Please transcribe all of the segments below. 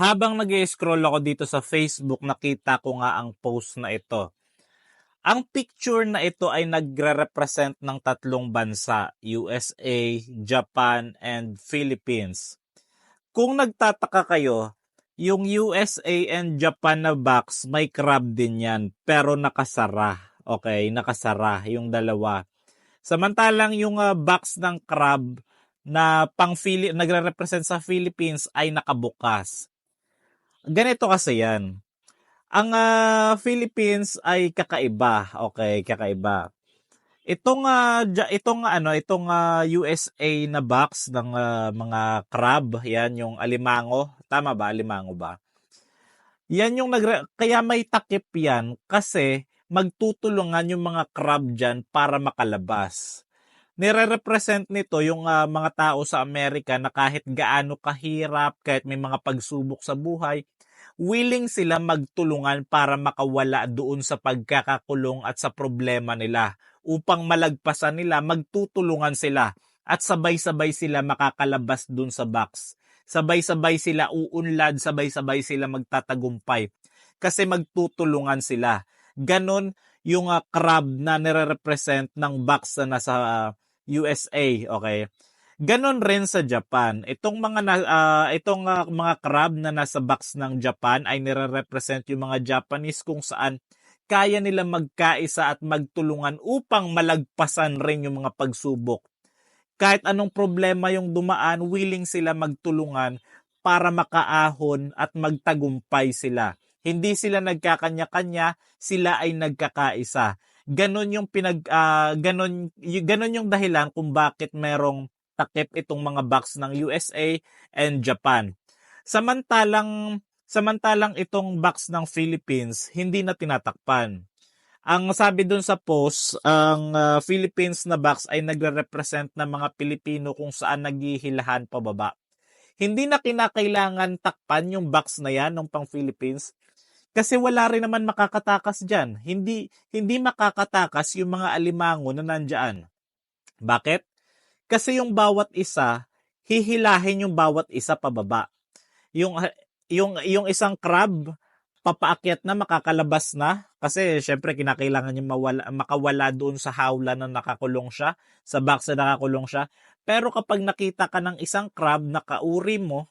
Habang nag scroll ako dito sa Facebook, nakita ko nga ang post na ito. Ang picture na ito ay nagre-represent ng tatlong bansa, USA, Japan, and Philippines. Kung nagtataka kayo, yung USA and Japan na box, may crab din yan, pero nakasara. Okay, nakasara yung dalawa. Samantalang yung uh, box ng crab na pang nagre-represent sa Philippines ay nakabukas. Ganito kasi yan. Ang uh, Philippines ay kakaiba. Okay, kakaiba. Itong uh, itong ano, itong uh, USA na box ng uh, mga crab, yan yung alimango. Tama ba? Alimango ba? Yan yung nagre kaya may takip yan kasi magtutulungan yung mga crab diyan para makalabas. Nire-represent nito yung uh, mga tao sa Amerika na kahit gaano kahirap, kahit may mga pagsubok sa buhay, willing sila magtulungan para makawala doon sa pagkakakulong at sa problema nila. Upang malagpasan nila, magtutulungan sila at sabay-sabay sila makakalabas doon sa box. Sabay-sabay sila uunlad, sabay-sabay sila magtatagumpay. Kasi magtutulungan sila. Ganon yung uh, crab na nire-represent ng box na nasa uh, USA, okay? Ganon rin sa Japan. Itong mga na, uh, itong uh, mga crab na nasa box ng Japan ay nire-represent yung mga Japanese kung saan kaya nila magkaisa at magtulungan upang malagpasan rin yung mga pagsubok. Kahit anong problema yung dumaan, willing sila magtulungan para makaahon at magtagumpay sila. Hindi sila nagkakanya-kanya, sila ay nagkakaisa. Ganon yung pinag uh, ganon, y- ganon yung dahilan kung bakit merong takip itong mga box ng USA and Japan. Samantalang samantalang itong box ng Philippines hindi na tinatakpan. Ang sabi dun sa post, ang uh, Philippines na box ay nagre-represent ng mga Pilipino kung saan naghihilahan pababa. Hindi na kinakailangan takpan yung box na yan ng pang Philippines kasi wala rin naman makakatakas diyan. Hindi hindi makakatakas yung mga alimango na nandiyan. Bakit? Kasi yung bawat isa, hihilahin yung bawat isa pababa. Yung yung yung isang crab papaakyat na makakalabas na kasi syempre kinakailangan niya mawala, makawala doon sa hawla na nakakulong siya, sa box na nakakulong siya. Pero kapag nakita ka ng isang crab na kauri mo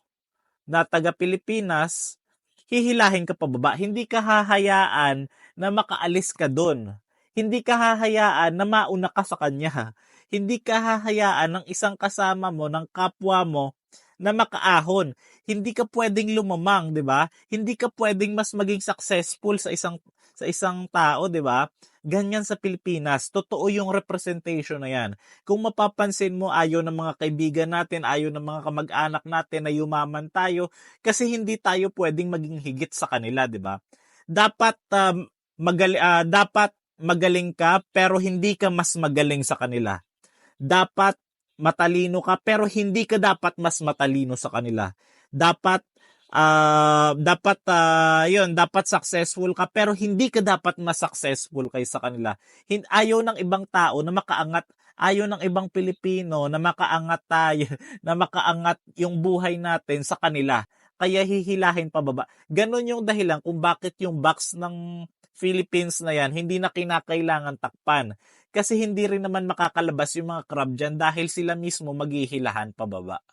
na taga Pilipinas, hihilahin ka pababa. Hindi ka hahayaan na makaalis ka doon. Hindi ka hahayaan na mauna ka sa kanya hindi ka hahayaan ng isang kasama mo, ng kapwa mo, na makaahon. Hindi ka pwedeng lumamang, 'di ba? Hindi ka pwedeng mas maging successful sa isang sa isang tao, 'di ba? Ganyan sa Pilipinas. Totoo yung representation na 'yan. Kung mapapansin mo, ayaw ng mga kaibigan natin, ayaw ng mga kamag-anak natin na yumaman tayo kasi hindi tayo pwedeng maging higit sa kanila, 'di ba? Dapat um, magali uh, dapat magaling ka pero hindi ka mas magaling sa kanila dapat matalino ka pero hindi ka dapat mas matalino sa kanila. Dapat uh, dapat uh, 'yun, dapat successful ka pero hindi ka dapat mas successful kaysa kanila. Hin ayaw ng ibang tao na makaangat, ayaw ng ibang Pilipino na makaangat tayo, na makaangat yung buhay natin sa kanila. Kaya hihilahin pababa. Ganon yung dahilan kung bakit yung box ng Philippines na yan hindi na kinakailangan takpan kasi hindi rin naman makakalabas yung mga crab dyan dahil sila mismo maghihilahan pababa.